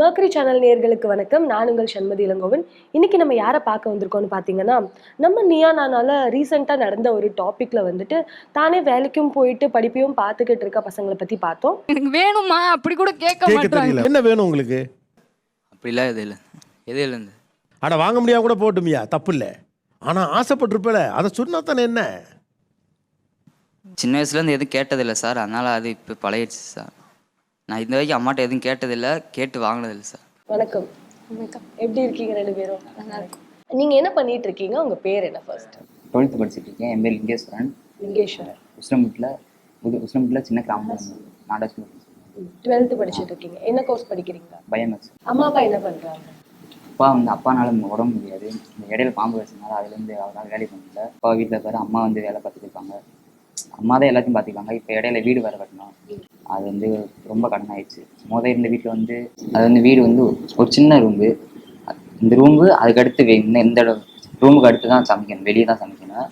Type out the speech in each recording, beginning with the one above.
Mercury channel நேயர்களுக்கு வணக்கம். நான் உங்கள் சண்மதி இளங்கோவன். இன்னைக்கு நம்ம யாரை பார்க்க வந்திருக்கோம்னு பார்த்தீங்கன்னா நம்ம நியா நானால ரீசெண்டாக நடந்த ஒரு டாப்பிக்ல வந்துட்டு தானே வேலைக்கும் போயிட்டு படிப்பையும் பார்த்துக்கிட்டு இருக்க பசங்களை பற்றி பார்த்தோம். எனக்கு வேணுமா? அப்படி கூட கேட்க கேட்க மாட்டாங்க தெரியல. என்ன வேணும் உங்களுக்கு? அப்படிலாம் எதுவும் இல்லை. எதுவும் இல்லைங்க அட வாங்க முடியாம கூட போட்டுமியா தப்பு இல்லை. ஆனா ஆசைப்பட்டிருப்பல. அதை சொன்னா தானே என்ன? சின்ன வயசுலேருந்து எதுவும் கேட்டதில்லை சார். அதனால் அது இப்போ பழகிடுச்சு சார். நான் இந்த வரைக்கும் அம்மாட்ட எதுவும் கேட்டதில்லை. கேட்டு வாங்கினதில்லை சார். வணக்கம். எப்படி இருக்கீங்க ரெண்டு பேரும்? நல்லா இருக்கும் நீங்க என்ன பண்ணிட்டு இருக்கீங்க? உங்க பேர் என்ன ஃபர்ஸ்ட் டுவெல்த்து படிச்சுட்டு இருக்கேன். என் பேர் லிங்கேஸ்வரன். லிங்கேஸ்வரர் உசிலம்பட்டில் புது உசிலம்பட்டில் சின்ன கிராமம் நாடா ஸ்கூல் டுவெல்த்து படிச்சுட்டு இருக்கீங்க. என்ன கோர்ஸ் படிக்கிறீங்க? பயோமேக்ஸ் அம்மா அப்பா என்ன பண்றாங்க? அப்பா வந்து அப்பானால உடம்பு முடியாது. இந்த இடையில பாம்பு வச்சதுனால அதுலேருந்து அவரால் வேலை பண்ணல அப்பா வீட்டில் இருப்பாரு அம்மா வந்து வேலை பார்த்துட்டு இருப்பாங்க அம்மா தான் எல்லாத்தையும் பார்த்துக்காங்க இப்போ இடையில வீடு வேறு கட்டணும். அது வந்து ரொம்ப கடன் ஆயிடுச்சு மொதல் இருந்த வீட்டில் வந்து அது வந்து வீடு வந்து ஒரு சின்ன ரூம்பு இந்த ரூம்பு அதுக்கடுத்து வே- இந்த இந்த ரூமுக்கு அடுத்து தான் சமைக்கணும். வெளியே தான் சமைக்கணும்.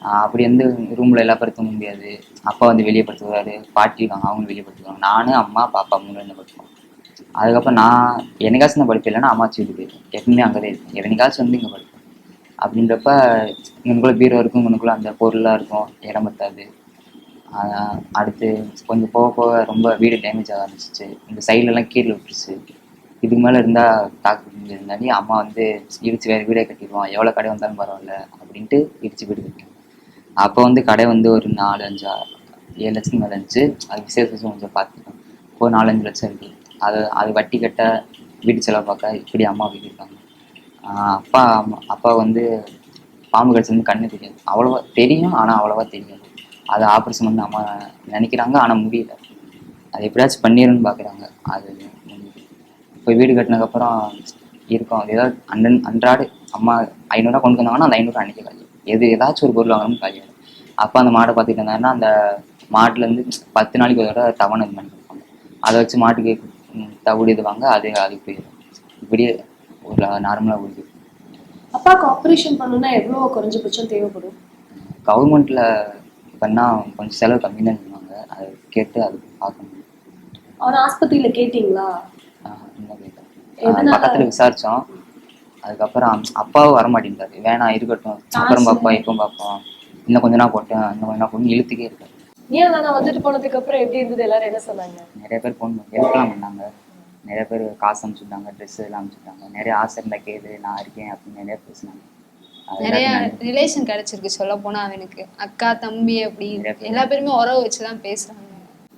அப்படி வந்து ரூமில் எல்லாம் படுத்த முடியாது. அப்பா வந்து வெளியே படுத்துக்குவாரு. பாட்டி இருக்காங்க அவங்க வெளியே படுத்துக்குவாங்க. நானும் அம்மா பாப்பா மூணு பேரும் படுத்துவோம் அதுக்கப்புறம் நான் என்னைக்காச்சும் நான் படிப்பேன். இல்லைன்னா அம்மாச்சி வீட்டுக்கு போயிருக்கேன் எப்பவுமே அங்கே தான் இருக்கும் என்னைக்காச்சும் வந்து இங்கே படிப்பேன். அப்படின்றப்ப இங்கனுக்குள்ள பீரோ இருக்கும் இங்கனுக்குள்ள அந்த பொருளாக இருக்கும். இடம் பத்தாது. அடுத்து கொஞ்சம் போக போக ரொம்ப வீடு டேமேஜ் ஆக ஆரம்பிச்சிச்சு. இந்த சைட்லலாம் கீழே விட்டுருச்சு. இதுக்கு மேலே இருந்தால் தாக்கு முடிஞ்சிருந்தாடி அம்மா வந்து இடிச்சு வேறு வீடே கட்டிடுவான். எவ்வளோ கடை வந்தாலும் பரவாயில்ல அப்படின்ட்டு இடிச்சு வீடு கட்டிடுவோம் அப்போ வந்து கடை வந்து ஒரு நாலு அஞ்சு ஏழு லட்சம் மேலே இருந்துச்சு. அது விசேஷம் கொஞ்சம் பார்த்துட்டோம் இப்போ நாலஞ்சு லட்சம் இருக்கு. அது அது வட்டி கட்ட வீட்டு செலவு பார்க்க இப்படி அம்மா வீட்டிருக்காங்க அப்பா அம்மா அப்பா வந்து பாம்பு கடிச்சிருந்து கண்ணு தெரியாது. அவ்வளோவா தெரியும் ஆனால் அவ்வளோவா தெரியாது. அது ஆப்ரேஷன் பண்ண அம்மா நினைக்கிறாங்க ஆனால் முடியல. அது எப்படியாச்சும் பண்ணிடணும்னு பார்க்குறாங்க அது. இப்போ வீடு கட்டினதுக்கப்புறம் இருக்கும். அது ஏதாவது அன்றன் அன்றாடு அம்மா ஐநூறுரூவா கொண்டு வந்தாங்கன்னா அந்த ஐநூறுரூவா அன்றைக்கி காலி எது ஏதாச்சும் ஒரு பொருள் வாங்கணும்னு காலியாகும் அப்போ அந்த மாடை பார்த்துட்டு இருந்தாங்கன்னா அந்த மாட்டுலேருந்து பத்து நாளைக்கு ஒரு தடவை தவணை இது பண்ணி கொடுப்பாங்க அதை வச்சு மாட்டுக்கு தவிடு இது வாங்க அது அதுக்கு போயிடும். இப்படியே ஒரு நார்மலாக போயிடுது. அப்பாவுக்கு ஆப்ரேஷன் பண்ணணும்னா எவ்வளோ குறைஞ்சபட்சம் தேவைப்படும்? கவர்மெண்ட்டில் பண்ணால் கொஞ்சம் செலவு கம்மி தான் சொன்னாங்க. அதை கேட்டு அது பார்க்கணும் அவர் ஆஸ்பத்திரியில கேட்டிங்களா? இன்னும் கேட்டேன்? பக்கத்தில் விசாரித்தோம் அதுக்கப்புறம் அப்பாவும் வரமாட்டேங்கிறாரு வேணாம் இருக்கட்டும். அப்புறம் பார்ப்போம் இப்போ பார்ப்போம். இன்னும் கொஞ்ச நாள் போட்டேன் இன்னும் கொஞ்ச நாள் போட்டு இழுத்துக்கே இருக்காரு. ஏன் நான் வந்துட்டு போனதுக்கு அப்புறம் எப்படி இருந்தது? எல்லாரும் என்ன சொன்னாங்க? நிறைய பேர் ஃபோன் ஹெல்ப்லாம் பண்ணாங்க. நிறைய பேர் காசு அனுப்பிச்சுட்டாங்க ட்ரெஸ் எல்லாம் அனுப்பிச்சுட்டாங்க. நிறைய ஆசை இருந்தா கேளு நான் இருக்கேன் அப்படின்னு நிறைய பேசினாங்க நிறைய ரிலேஷன் கிடைச்சிருக்கு சொல்ல போனா அவனுக்கு. அக்கா தம்பி அப்படி. எல்லா பேருமே உறவு வச்சுதான் பேசுறாங்க.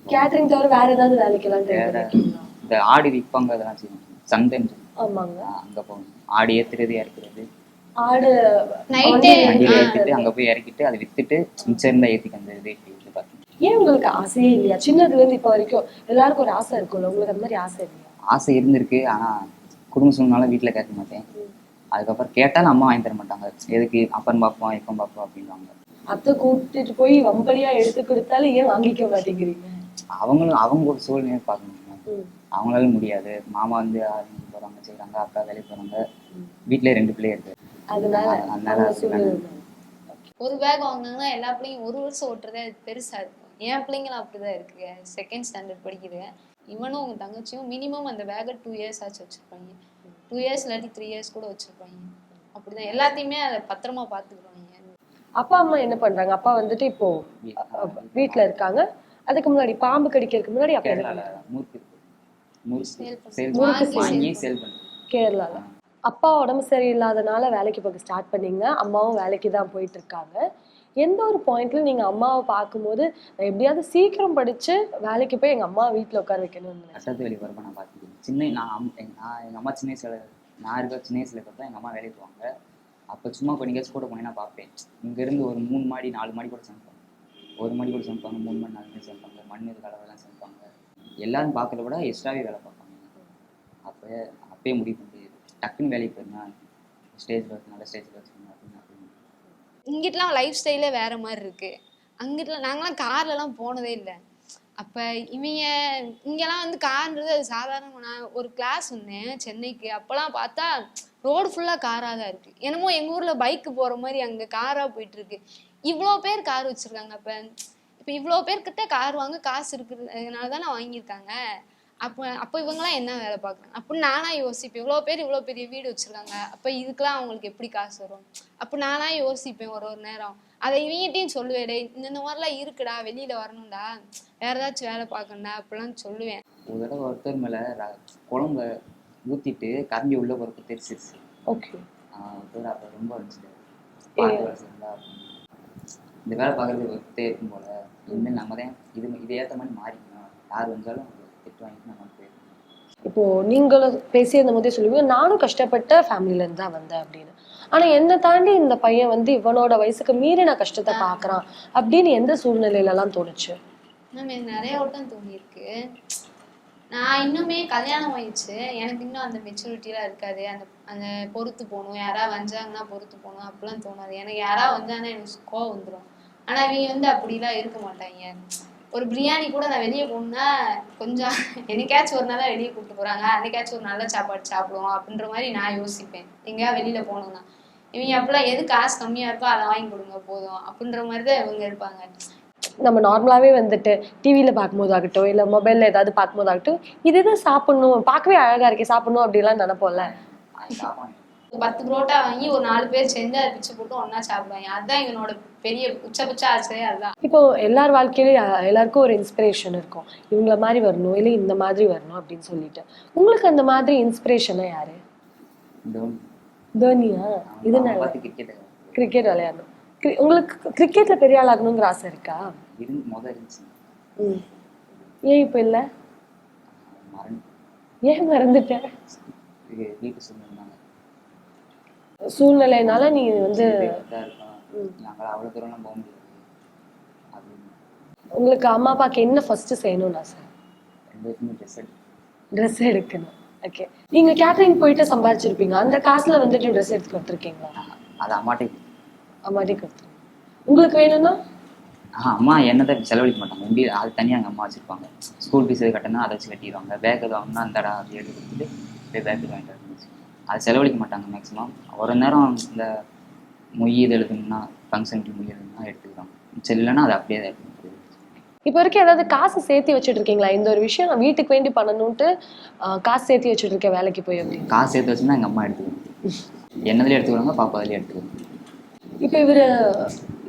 கேட்டரிங் தவிர வேற ஏதாவது வேற பண்ணிருக்கீங்களா இந்த ஆடி விற்பாங்க அதெல்லாம் செய்வாங்க. சந்தைன்னு சொல்லுவாங்க. ஆமாங்க. அங்க போகணும் ஆடி ஏத்துறது இறக்குறது ஆடு நைட்டே வண்டியில ஏத்திட்டு அங்க போய் இறக்கிட்டு அதை வித்துட்டு மிச்சம் இருந்தா ஏத்திக்கு அந்த இது பார்த்தேன் ஏன் உங்களுக்கு ஆசையே இல்லையா? சின்னதுல இருந்து இப்ப வரைக்கும் எல்லாருக்கும் ஒரு ஆசை இருக்கும்ல? உங்களுக்கு அந்த மாதிரி ஆசை இல்லையா? ஆசை இருந்திருக்கு ஆனா குடும்ப சூழ்நிலை வீட்டுல கேட்க மாட்டேன். அதுக்கப்புறம் கேட்டாலும் அம்மா வாங்கி தர மாட்டாங்க. எதுக்கு அப்பன் பார்ப்போம் இப்போ பார்ப்போம் அப்படின்வாங்க அத்தை கூட்டிட்டு போய் வம்படியா எடுத்து கொடுத்தாலும் ஏன் வாங்கிக்க மாட்டேங்கிறீங்க? அவங்களும் அவங்க ஒரு சூழ்நிலையை பார்க்கணும். அவங்களால முடியாது. மாமா வந்து ஆர்மிக்கு போறாங்க செய்றாங்க அக்கா வேலைக்கு போறாங்க. வீட்லயே ரெண்டு பிள்ளை இருக்கு. அதனால சூழ்நிலை ஒரு பேக் வாங்கினாங்கன்னா எல்லா பிள்ளையும் ஒரு வருஷம் ஓட்டுறதே அது பெருசா இருக்கும். என் பிள்ளைங்களும் அப்படிதான் இருக்கு செகண்ட் ஸ்டாண்டர்ட் படிக்குது இவனும் உங்க தங்கச்சியும் மினிமம் அந்த பேக்கை டூ இயர்ஸ் ஆச்சு வச்சிருப்பாங்க. டூ இயர்ஸ் இல்லாட்டி த்ரீ இயர்ஸ் கூட வச்சிருப்பாங்க. அப்படிதான். எல்லாத்தையுமே அதை பத்திரமா பாத்துக்குவாங்க அப்பா அம்மா என்ன பண்றாங்க? அப்பா வந்துட்டு இப்போ வீட்ல இருக்காங்க. அதுக்கு முன்னாடி பாம்பு கடிக்கிறதுக்கு முன்னாடி அப்பா என்ன கேரளால அப்பா உடம்பு சரியில்லாதனால வேலைக்கு போக ஸ்டார்ட் பண்ணீங்க. அம்மாவும் வேலைக்கு தான் போயிட்டு இருக்காங்க. எந்த ஒரு பாயிண்ட்ல நீங்க அம்மாவை பார்க்கும்போது நான் எப்படியாவது சீக்கிரம் படிச்சு வேலைக்கு போய் எங்க அம்மா வீட்டில் உட்கார வைக்கணும்னு நினைச்சேன். கஷ்டத்து வெளியே வரப்ப நான் பார்த்துக்கிறேன் சின்ன நான் எங்க- நான் எங்கள் அம்மா சின்ன வயசுல நான் இருக்க சின்ன வயசுல இருக்கப்ப எங்கள் அம்மா வேலைக்கு போவாங்க. அப்போ சும்மா இப்போ எங்கேயாச்சும் கூட போனேன்னா பார்ப்பேன். இங்கேருந்து ஒரு மூணு மாடி நாலு மாடி கூட சமைப்பாங்க. ஒரு மாடி கூட சமைப்பாங்க மூணு மணி நாலு மணி சமைப்பாங்க மண் இது கலவெல்லாம் சமைப்பாங்க. எல்லாரும் பார்க்கறத விட எக்ஸ்ட்ராவே வேலை பார்ப்பாங்க. அப்போ அப்பயே முடிவு பண்ணி டக்குன்னு வேலைக்கு போயிருந்தா ஸ்டேஜ் நல்ல ஸ்டேஜில் வச்சுக்கணும் அப்படின்னு அப்படின்னு இங்கிட்டலாம் லைஃப் ஸ்டைலே வேறு மாதிரி இருக்குது அங்கிட்டலாம் நாங்களாம் கார்லலாம் போனதே இல்லை. அப்போ இவங்க இங்கெல்லாம் வந்து கார்ன்றது அது சாதாரண நான் ஒரு கிளாஸ் ஒன்று சென்னைக்கு. அப்போலாம் பார்த்தா ரோடு ஃபுல்லாக காராக தான் இருக்குது என்னமோ எங்கள் ஊரில் பைக்கு போகிற மாதிரி அங்கே காராக போயிட்டுருக்கு. இவ்வளோ பேர் கார் வச்சுருக்காங்க. அப்போ இப்போ இவ்வளோ பேர்கிட்ட கார் வாங்க காசு இருக்கிறதுனால தானே வாங்கியிருக்காங்க. அப்போ அப்போ இவங்கெல்லாம் என்ன வேலை பார்க்குறாங்க? அப்படின்னு நானா யோசிப்பேன். இவ்வளோ பேர் இவ்வளோ பெரிய வீடு வச்சிருக்காங்க. அப்போ இதுக்கெல்லாம் அவங்களுக்கு எப்படி காசு வரும்? அப்போ நானா யோசிப்பேன் ஒரு ஒரு நேரம். அதை இவங்ககிட்டயும் சொல்லுவேன் டேய் இந்த இந்த மாதிரிலாம் இருக்குடா வெளியில வரணும்டா. வேற ஏதாச்சும் வேலை பார்க்கணும்டா அப்படிலாம் சொல்லுவேன். ஒரு தடவை ஒருத்தர் மேலே குழம்ப ஊற்றிட்டு கரண்டி உள்ள பொறுப்பு தெரிச்சிருச்சு ஓகே. ஒருத்தர் அப்போ ரொம்ப வந்துச்சு இந்த வேலை பார்க்குறது ஒருத்தே இருக்கும் போல. இனிமேல் நம்ம தான் இது இது ஏற்ற மாதிரி மாறிக்கணும். யார் வந்தாலும் திட்டு வாங்கிட்டு நம்ம போயிருக்கணும் இப்போ நீங்களும் பேசியிருந்த போதே சொல்லுவீங்க. நானும் கஷ்டப்பட்ட ஃபேமிலில இருந்து தான் வந்தேன் அப்படின்னு. ஆனா என்னை தாண்டி இந்த பையன் வந்து இவனோட வயசுக்கு மீறி நான் கஷ்டத்தை பாக்குறான் அப்படின்னு எந்த சூழ்நிலையில எல்லாம் தோணுச்சு? மேம் எனக்கு நிறைய வட்டம் தோணியிருக்கு. நான் இன்னுமே கல்யாணம் ஆயிடுச்சு. எனக்கு இன்னும் அந்த மெச்சூரிட்டிலாம் இருக்காது. அந்த அந்த பொறுத்து போகணும். யாராவது வந்தாங்கன்னா பொறுத்து போகணும். அப்படிலாம் தோணாது. எனக்கு யாராவது வந்தாங்கன்னா எனக்கு கோவம் வந்துடும் ஆனா இவங்க வந்து அப்படிலாம் இருக்க மாட்டாங்க. ஒரு பிரியாணி கூட நான் வெளியே போகணுன்னா கொஞ்சம் என்னைக்காச்சும் ஒரு நாளா வெளியே கூப்பிட்டு போறாங்க. அன்னைக்காச்சும் ஒரு நல்ல சாப்பாடு சாப்பிடுவோம் அப்படின்ற மாதிரி நான் யோசிப்பேன். எங்கேயா வெளியில போகணும்னா. இவங்க அப்படிலாம் எது காசு கம்மியா இருக்கோ அதை வாங்கி கொடுங்க போதும் அப்படின்ற மாதிரி தான் இவங்க இருப்பாங்க. நம்ம நார்மலாவே வந்துட்டு டிவியில பார்க்கும்போது ஆகட்டும் இல்ல மொபைல்ல ஏதாவது பார்க்கும்போது ஆகட்டும் இதுதான் சாப்பிடணும். பார்க்கவே அழகா இருக்கே சாப்பிடணும் அப்படிலாம் நினைப்போம்ல? பத்து புரோட்டா வாங்கி ஒரு நாலு பேர் சேர்ந்து அதை பிச்சு போட்டு ஒண்ணா சாப்பிடுவாங்க. அதுதான் இவனோட பெரிய உச்சபட்ச ஆசையே அதுதான். இப்போ எல்லார் வாழ்க்கையிலயும் அஹ், எல்லாருக்கும் ஒரு இன்ஸ்பிரேஷன் இருக்கும். இவங்கள மாதிரி வரணும் இல்லை இந்த மாதிரி வரணும் அப்படின்னு சொல்லிட்டு. உங்களுக்கு அந்த மாதிரி இன்ஸ்பிரேஷனா யாரு? தோனி. தோனியா? இது கிரிக்கெட் கிரிக்கெட் விளையாடணும். உங்களுக்கு கிரிக்கெட்ல பெரிய ஆள் ஆகணுங்கிற ஆசை இருக்கா? ஏன் இப்போ இல்லை? ஏன் மறந்துட்டேன் சூழ்நிலைனால நீ வந்து அவ்வளோ தூரம்லாம் போக முடியாது. உங்களுக்கு அம்மா அப்பாவுக்கு என்ன ஃபர்ஸ்ட் செய்யணும்னு பேருக்குமே ட்ரெஸ் எடுக்கணும். ஓகே நீங்க கேட்டரிங் போயிட்டு சம்பாதிச்சிருப்பீங்க அந்த காசுல வந்துட்டு ட்ரெஸ் எடுத்து கொடுத்துருக்கீங்களா? அது அம்மாட்டே அம்மாட்டி கொடுத்துருங்க உங்களுக்கு வேணும்னா? அம்மா என்ன தான் செலவழிக்க மாட்டாங்க. உண்டி அது தனியாக எங்கள் அம்மா வச்சுருப்பாங்க. ஸ்கூல் ஃபீஸ் கட்டணும் அதை வச்சு கட்டிடுவாங்க. பேக் எது வாங்கினா அந்தடா அது எடுத்து கொடுத்துட்டு போய் பேக் வாங்கிட்டு அது செலவழிக்க மாட்டாங்க மேக்ஸிமம் ஒரு நேரம் இந்த மொய் இது எழுதணும்னா ஃபங்க்ஷனுக்கு மொய் எழுதணும்னா எடுத்துக்கிறோம் சரி இல்லைன்னா அது அப்படியே தான் எடுத்துக்கிறது இப்போ வரைக்கும் ஏதாவது காசு சேர்த்து வச்சுட்டு இருக்கீங்களா? இந்த ஒரு விஷயம் நான் வீட்டுக்கு வேண்டி பண்ணணும்ட்டு காசு சேர்த்து வச்சுட்டு இருக்கேன் வேலைக்கு போய் காசு சேர்த்து வச்சுன்னா எங்கள் அம்மா எடுத்துக்குவாங்க என்னதுலேயே எடுத்துக்கிறாங்க பாப்பா அதுலேயே எடுத்துக்குவாங்க இப்போ இவரு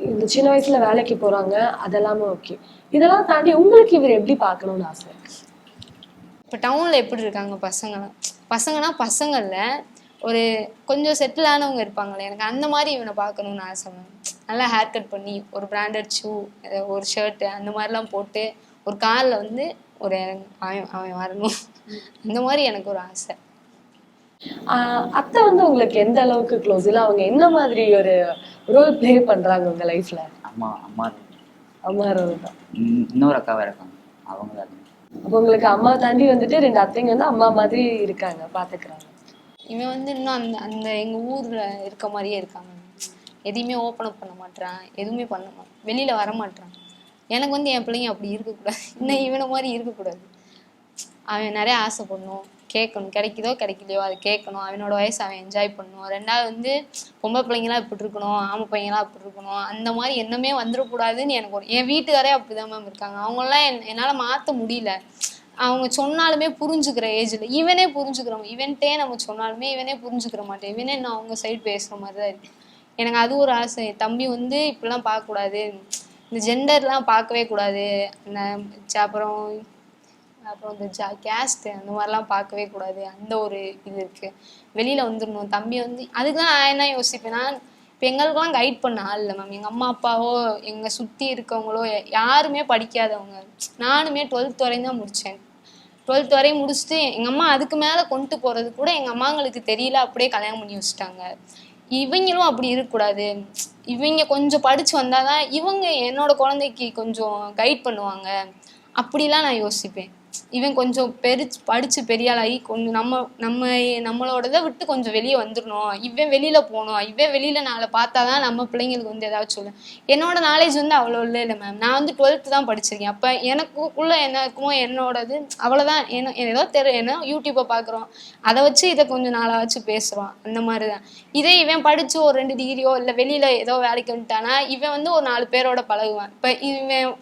இந்த சின்ன வயசுல வேலைக்கு போறாங்க அதெல்லாமே ஓகே. இதெல்லாம் தாண்டி உங்களுக்கு இவர் எப்படி பார்க்கணும்னு ஆசை? இப்போ டவுனில் எப்படி இருக்காங்க பசங்களாம் பசங்கன்னா பசங்க இல்ல ஒரு கொஞ்சம் செட்டில் ஆனவங்க இருப்பாங்களே எனக்கு அந்த மாதிரி இவனை பார்க்கணும்னு ஆசை மேம் நல்லா ஹேர் கட் பண்ணி ஒரு பிராண்டட் ஷூ ஒரு ஷர்ட்டு அந்த மாதிரிலாம் போட்டு ஒரு காலில் வந்து ஒரு அவன் அவன் வரணும். அந்த மாதிரி எனக்கு ஒரு ஆசை. ஆஹ், அத்தை வந்து உங்களுக்கு எந்த அளவுக்கு க்ளோஸ் இல்லை அவங்க என்ன மாதிரி ஒரு ரோல் ப்ளே பண்றாங்க உங்க லைஃப்ல அம்மா அம்மா அம்மா ரோல் தான். இன்னொரு அக்காவை இருக்காங்க. அவங்க தான் அப்போ உங்களுக்கு அம்மா தாண்டி வந்துட்டு ரெண்டு அத்தைங்க வந்து அம்மா மாதிரி இருக்காங்க பாத்துக்கிறாங்க. இவன் வந்து இன்னும் அந்த அந்த எங்கள் ஊரில் இருக்க மாதிரியே இருக்காங்க. எதையுமே ஓப்பன் அப் பண்ண மாட்டேறான் எதுவுமே பண்ண மாட்டான் வெளியில் வர மாட்றான். எனக்கு வந்து என் பிள்ளைங்க அப்படி இருக்கக்கூடாது. இன்னும் இவனை மாதிரி இருக்கக்கூடாது. அவன் நிறைய ஆசைப்படணும். கேட்கணும். கிடைக்குதோ கிடைக்கலையோ அது கேட்கணும். அவனோட வயசு அவன் என்ஜாய் பண்ணணும். ரெண்டாவது வந்து பொம்பளை பிள்ளைங்களாம் இப்படி இருக்கணும் ஆம்பளை பையங்களாம் இப்படி இருக்கணும். அந்த மாதிரி எண்ணமே வந்துடக்கூடாதுன்னு எனக்கு ஒரு என் வீட்டுக்காரே அப்படிதான் மேம் இருக்காங்க. அவங்களாம் என் என்னால் மாற்ற முடியல. அவங்க சொன்னாலுமே புரிஞ்சுக்கிற ஏஜில் இவனே புரிஞ்சுக்கிறோம் இவன்ட்டே நம்ம சொன்னாலுமே இவனே புரிஞ்சுக்கிற மாட்டேன். இவனே நான் அவங்க சைடு பேசுகிற மாதிரி தான் இருக்கு. எனக்கு அது ஒரு ஆசை. தம்பி வந்து இப்படிலாம் பார்க்கக்கூடாது. இந்த ஜெண்டர்லாம் பார்க்கவே கூடாது. அந்த அப்புறம் அப்புறம் இந்த ஜா கேஸ்ட்டு அந்த மாதிரிலாம் பார்க்கவே கூடாது. அந்த ஒரு இது இருக்குது வெளியில் வந்துடணும். தம்பி வந்து அதுக்கு தான் நான் என்ன யோசிப்பேன்னா இப்போ எங்களுக்கெல்லாம் கைட் பண்ண ஆள் இல்லை மேம் எங்கள் அம்மா அப்பாவோ எங்கள் சுற்றி இருக்கவங்களோ யாருமே படிக்காதவங்க. நானுமே டுவெல்த் வரையும் தான் முடித்தேன் டுவெல்த் வரையும் முடிச்சுட்டு எங்கள் அம்மா அதுக்கு மேலே கொண்டு போகிறது கூட எங்கள் அம்மாங்களுக்கு தெரியல. அப்படியே கல்யாணம் பண்ணி வச்சுட்டாங்க. இவங்களும் அப்படி இருக்கக்கூடாது. இவங்க கொஞ்சம் படித்து வந்தால் தான் இவங்க என்னோட குழந்தைக்கு கொஞ்சம் கைட் பண்ணுவாங்க. அப்படிலாம் நான் யோசிப்பேன். இவன் கொஞ்சம் பெருச்சு படிச்சு பெரிய ஆளாகி கொஞ்சம் நம்ம நம்ம நம்மளோடதை விட்டு கொஞ்சம் வெளியே வந்துடணும். இவன் வெளியில போகணும். இவன் வெளியில நாளை பார்த்தாதான் நம்ம பிள்ளைங்களுக்கு வந்து ஏதாவது சொல்லும். என்னோட நாலேஜ் வந்து அவ்வளோ இல்லை இல்லை மேம் நான் வந்து டுவெல்த்து தான் படிச்சிருக்கேன். அப்போ எனக்குள்ள என்ன இருக்குமோ என்னோடது அவ்வளோதான். என்ன ஏதோ தெரு என்ன யூடியூப்பை பார்க்குறோம். அதை வச்சு இதை கொஞ்சம் நாளா வச்சு பேசுகிறோம் அந்த மாதிரி தான் இதே இவன் படிச்சு ஒரு ரெண்டு டிகிரியோ இல்லை வெளியில ஏதோ வேலைக்கு வந்துட்டானா இவன் வந்து ஒரு நாலு பேரோட பழகுவான். இப்போ இவன்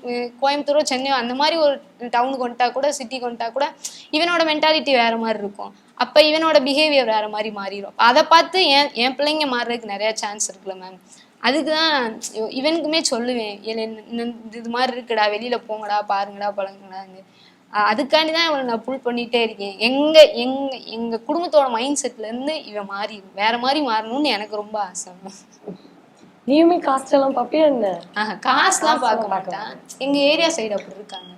கோயம்புத்தூரோ சென்னையோ அந்த மாதிரி ஒரு டவுனுக்கு வந்துட்டா கூட சிட்டிக்கு வந்துட்டா கூட இவனோட மென்டாலிட்டி வேற மாதிரி இருக்கும். அப்போ இவனோட பிஹேவியர் வேற மாதிரி மாறிடும் அதை பார்த்து என் என் பிள்ளைங்க மாறுறதுக்கு நிறைய சான்ஸ் இருக்குல்ல மேம் அதுக்கு தான் இவ- இவனுக்குமே சொல்லுவேன் "ஏலே, இந்த- இந்த இது மாதிரி இருக்குடா வெளியில போங்கடா பாருங்கடா பழங்குடான்னு அதுக்காண்டி தான் இவனை நான் புல் பண்ணிட்டே இருக்கேன். எங்க எங்க எங்க குடும்பத்தோட மைண்ட் செட்ல இருந்து இவன் மாறி வேற மாதிரி மாறணும்னு எனக்கு ரொம்ப ஆசை. நீயுமே காஸ்ட் எல்லாம் பாப்பியா என்ன? ஆஹ் காசுலாம் பார்க்க மாட்டான். எங்க ஏரியா சைடு அப்படி இருக்காங்க.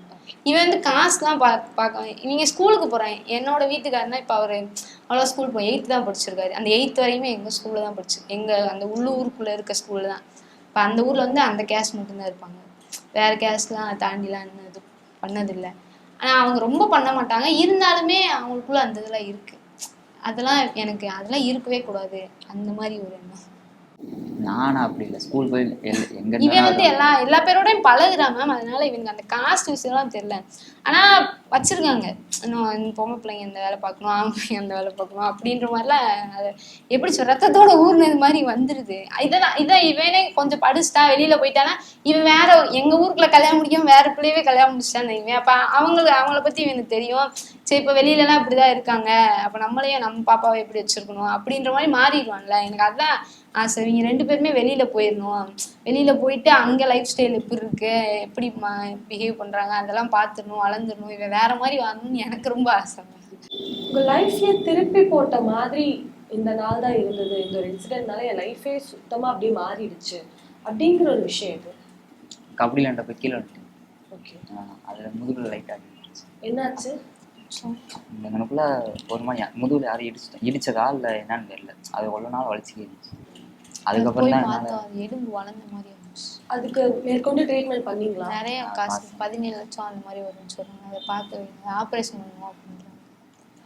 இவன் வந்து காசுலாம் பா பார்க்க இவங்க ஸ்கூலுக்கு போகிறேன் என்னோட வீட்டுக்காரனா இப்போ அவர் அவ்வளோ ஸ்கூல் போய் எயித்து தான் படிச்சிருக்காரு. அந்த எயித் வரையுமே எங்கள் ஸ்கூலில் தான் படிச்சு எங்கள் அந்த உள்ளூருக்குள்ளே இருக்க ஸ்கூலில் தான். இப்போ அந்த ஊரில் வந்து அந்த கேஸ் மட்டும்தான் இருப்பாங்க. வேறு கேஸ்லாம் தாண்டிலாம் இது பண்ணதில்லை. ஆனால் அவங்க ரொம்ப பண்ண மாட்டாங்க. இருந்தாலுமே அவங்களுக்குள்ள அந்த இதெல்லாம் இருக்குது அதெல்லாம் எனக்கு அதெல்லாம் இருக்கவே கூடாது. அந்த மாதிரி ஒரு எண்ணம். நானா அப்படி இல்லை. ஸ்கூல் போய் எங்க இவன் வந்து எல்லா எல்லா பேரோடையும் பழகுறான் மேம் அதனால இவனுக்கு அந்த காஸ்ட் விஷயம்லாம் தெரியல. ஆனா வச்சிருக்காங்க. இன்னும் பொம்பளை பிள்ளைங்க இந்த வேலை பார்க்கணும் பிள்ளைங்க அந்த வேலை பார்க்கணும் அப்படின்ற மாதிரிலாம் அது எப்படி சொல்ற ரத்தத்தோட ஊர்னது மாதிரி வந்துருது. இதெல்லாம் இதான் இவனே கொஞ்சம் படிச்சுட்டா வெளியில போயிட்டானா இவன் வேற எங்க ஊருக்குள்ள கல்யாணம் முடிக்காம வேற பிள்ளையவே கல்யாணம் முடிச்சிட்டான்னு இவன் அப்ப அவங்களுக்கு அவங்கள பத்தி இவனுக்கு தெரியும். சரி இப்ப வெளியில எல்லாம் இப்படிதான் இருக்காங்க. அப்ப நம்மளையும் நம்ம பாப்பாவை எப்படி வச்சிருக்கணும்? அப்படின்ற மாதிரி மாறிடுவான்ல. எனக்கு அதான் ஆசை. இவங்க ரெண்டு பேருமே வெளியில போயிடணும் வெளியில போயிட்டு அங்க லைஃப் ஸ்டைல் எப்படி இருக்கு? எப்படி பிஹேவ் பண்றாங்க? அதெல்லாம் பார்த்துடணும் வளர்ந்துடணும் இவன் வேற மாதிரி வரணும்னு எனக்கு ரொம்ப ஆசை. உங்க லைஃப்ல திருப்பி போட்ட மாதிரி இந்த நாள் தான் இருந்தது. இந்த ஒரு இன்சிடென்ட்னால என் லைஃபே சுத்தமா அப்படியே மாறிடுச்சு. அப்படிங்கிற ஒரு விஷயம் இது கபடி விளையாண்ட போய் கீழே வந்துட்டேன் ஓகே அதுல முதுகுல லைட் ஆகிடுச்சு. என்னாச்சு? இந்த கணக்குள்ள ஒரு மாதிரி முதுகுல யாரும் இடிச்சிட்டேன். இடிச்சதா இல்லை என்னன்னு தெரியல. அது ஒவ்வொரு நாள் வலிச்சுக்கே இருந்துச்சு அதுக்கப்புறம் தான் என்னால பார்த்தோம் அது எலும்பு வளர்ந்த மாதிரி அதுக்கு மேற்கொண்டு ட்ரீட்மெண்ட் பண்ணீங்களா? நிறைய காசு பதினேழு லட்சம் அந்த மாதிரி வரும்னு சொல்றாங்க. அதை பார்க்க ஆப்ரேஷன் பண்ணுவோம் அப்படின்றாங்க.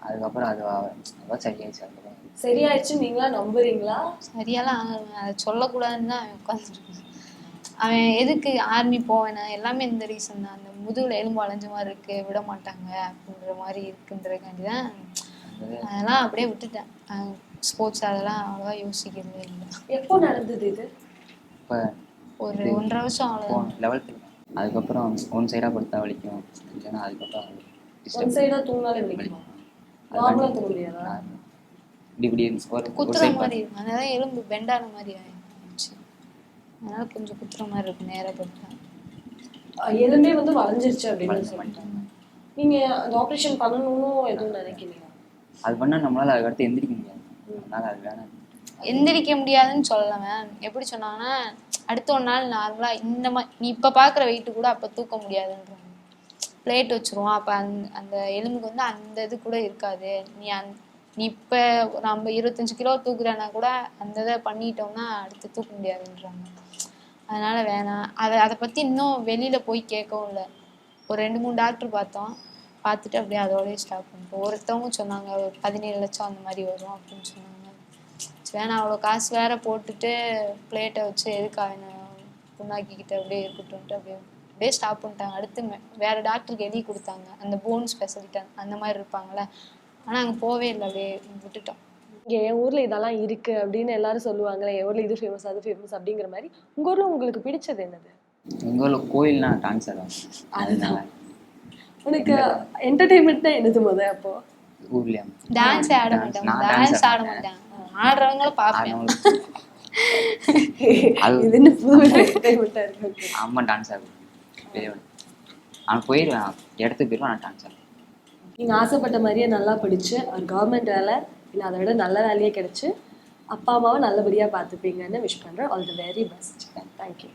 அதுக்கப்புறம் அது அதான் சரியாயிடுச்சு அதுக்கப்புறம் சரியாயிடுச்சு நீங்களா நம்புறீங்களா? சரியாலாம் ஆகல. அதை சொல்லக்கூடாதுன்னு தான் அவன் உட்காந்துருக்கான் அவன் எதுக்கு ஆர்மி போவேனா? எல்லாமே இந்த ரீசன் தான். அந்த முதுகுல எலும்பு வளைஞ்ச மாதிரி இருக்கு விட மாட்டாங்க அப்படின்ற மாதிரி இருக்குன்றதுக்காண்டி தான் அதெல்லாம் அப்படியே விட்டுட்டேன். ஸ்போர்ட்ஸ் அதெல்லாம் அவ்வளோவா யோசிக்கிறதே இல்லை. எப்போ நடந்தது இது? இப்போ ஒரு ஒன்றரை வருஷம் அவ்வளோ லெவல்த்து அதுக்கப்புறம் ஒன் சைடாக படுத்தா வலிக்கும். இல்லைன்னா அதுக்கப்புறம் அது ஒன் disturb சைடா தூங்கினாலே வலிக்குமா? நார்மலா தூங்க முடியாதா. இப்படி இப்படி ஒரு குத்துற மாதிரி இருக்கும் அதனால எலும்பு பெண்டான மாதிரி ஆயிடுச்சு. அதனால கொஞ்சம் குத்துற மாதிரி இருக்கும் நேரா படுத்தா எலும்பே வந்து வளைஞ்சிருச்சு அப்படின்னு சொல்லிட்டாங்க. நீங்க அந்த ஆபரேஷன் பண்ணணும்னு எதுவும் நினைக்கிறீங்க அது பண்ணால் நம்மளால அதுக்கடுத்து எந்திரிக்க அதனால அது வேணாம். எந்திரிக்க முடியாதுன்னு சொல்லலை மேம் எப்படி சொன்னாங்கன்னா அடுத்த ஒரு நாள் நார்மலாக இந்த மாதிரி நீ இப்போ பார்க்குற வெயிட்டு கூட அப்போ தூக்க முடியாதுன்றாங்க. பிளேட் வச்சிருவோம். அப்போ அந்த அந்த எலும்புக்கு வந்து அந்த இது கூட இருக்காது. நீ அந் நீ இப்போ நம்ம இருபத்தஞ்சு கிலோ தூக்குறேன்னா கூட அந்த இதை பண்ணிட்டோம்னா அடுத்து தூக்க முடியாதுன்றாங்க. அதனால வேணாம். அதை அதை பற்றி இன்னும் வெளியில் போய் கேட்கவும் இல்லை. ஒரு ரெண்டு மூணு டாக்டர் பார்த்தோம். பார்த்துட்டு அப்படியே அதோடய ஸ்டாப் பண்ணிட்டோம் ஒருத்தவங்க சொன்னாங்க ஒரு பதினேழு லட்சம் அந்த மாதிரி வரும் அப்படின்னு சொன்னாங்க. வேணாம் அவ்வளோ காசு வேற போட்டுட்டு பிளேட்டை வச்சு எதுக்கு அவனை புண்ணாக்கிக்கிட்டு அப்படியே இருக்கட்டும்ட்டு அப்படியே அப்படியே ஸ்டாப் பண்ணிட்டாங்க. அடுத்து மே- வேற டாக்டருக்கு எழுதி கொடுத்தாங்க. அந்த போன் ஸ்பெஷலிட்டி அந்த மாதிரி இருப்பாங்கல்ல. ஆனால் அங்கே போவே இல்லை அப்படியே விட்டுட்டோம். இங்க என் ஊர்ல இதெல்லாம் இருக்கு அப்படின்னு எல்லாரும் சொல்லுவாங்களே என் ஊர்ல இது ஃபேமஸ் அது ஃபேமஸ் அப்படிங்கிற மாதிரி உங்க ஊர்ல உங்களுக்கு பிடிச்சது என்னது? எங்கள் ஊரில் கோயில்னா டான்ஸ் ஆடுவாங்க அதனால உனக்கு என்டர்டைன்மெண்ட் தான் என்னது முத அப்போ? ஊர்லேயே? டான்ஸே ஆட மாட்டாங்க நான் டான்ஸ் ஆட இது என்ன புது என்டர்டைன்மெண்ட்டா இருக்கு? அம்மா டான்ஸ் பெரியவன். அவன் போயிடுவேன் இடத்துக்கு போயிடுவேன் நான் டான்ஸ் ஆடுவேன். நீங்க ஆசைப்பட்ட மாதிரியே நல்லா படிச்சு ஒரு கவர்மெண்ட் வேலை இல்லை அதை விட நல்ல வேலையே கிடைச்சு அப்பா அம்மாவை நல்லபடியா பார்த்துப்பீங்கன்னு விஷ் பண்றேன். All the very best thank you